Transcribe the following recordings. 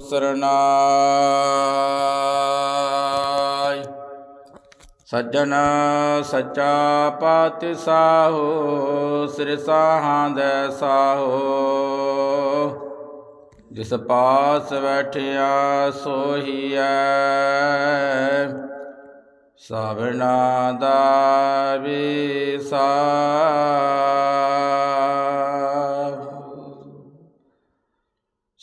ਸਰਨਾਈ। ਸੱਜਣ ਸੱਚਾ ਪਾਤਿ ਸਾਹੋ ਸਿਰ ਸਾਹਾਂ ਦੇ ਸਾਹੋ। ਜਿਸ ਪਾਸ ਬੈਠਿਆ ਸੋਹੀਐ ਸਭਨਾ ਦਾ ਵਿਸਾਰ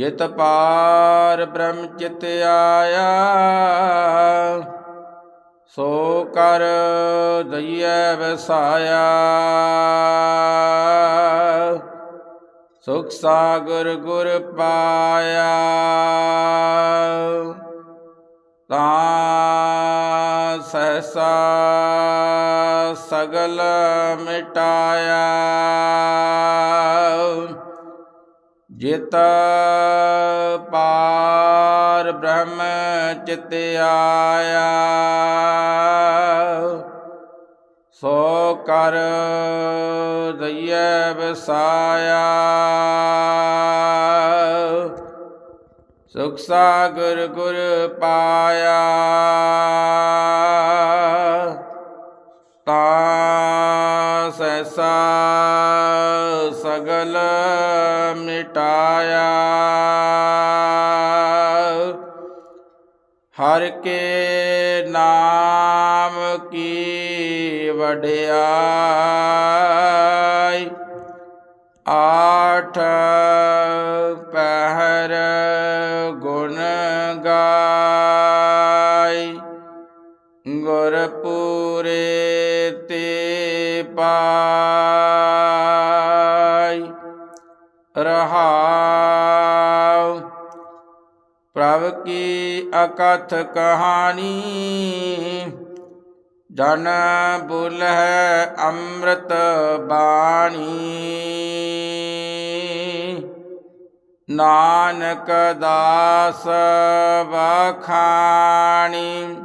ਜਿਤ ਪਾਰ ਬ੍ਰਹਮ ਚਿਤ ਆਇਆ, ਸੋ ਕਰ ਦਈਐ ਵਸਾਇਆ। ਸੁਖ ਸਾਗਰ ਗੁਰ ਪਾਇਆ, ਤਾਂ ਸਹਸਾ ਸਗਲ ਮਿਟਾਇਆ। ਜਿਤ ਪਾਰ ਬ੍ਰਹਮ ਚਿਤ ਆਇਆ, ਸੋ ਕਰ ਦਈਐ ਵਸਾਇਆ। ਸੁਖ ਸਾਗਰ ਗੁਰ ਪਾਇਆ, ਤਾ ਸੈਸਾ ਸਗਲ ਮਿਟਾਇਆ ਹਰ ਕੇ ਨਾਮ ਕੀ ਵਡਿਆਈ? ਆਠ ਪਹਿਰ ਗੁਣ ਗਾਈ। ਗੁਰ ਪੂਰੇ ਤੇ ਪਾਈ ਪ੍ਰਭ ਕੀ ਅਕਥ ਕਹਾਣੀ? ਜਨ ਬੁਲਹਿ ਅੰਮ੍ਰਿਤ ਬਾਣੀ। ਨਾਨਕ ਦਾਸ ਵਖਾਣੀ।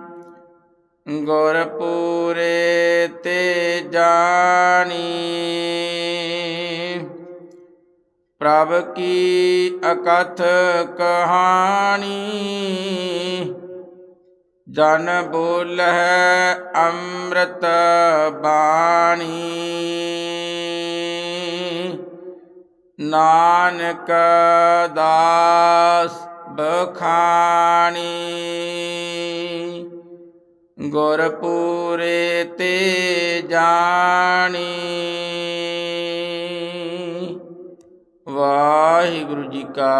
ਗੁਰ ਤੇ ਜਾਣੀ। ਪ੍ਰਭ ਕੀ ਅਕਥ ਕਹਾਣੀ ਜਨ ਬੋਲਹਿ ਅੰਮ੍ਰਿਤ ਬਾਣੀ ਨਾਨਕ ਦਾਸ ਬਖਾਣੀ ਗੁਰ ਪੂਰੇ ਤੇ ਜਾਣੀ ਵਾਹਿਗੁਰੂ ਜੀ ਕਾ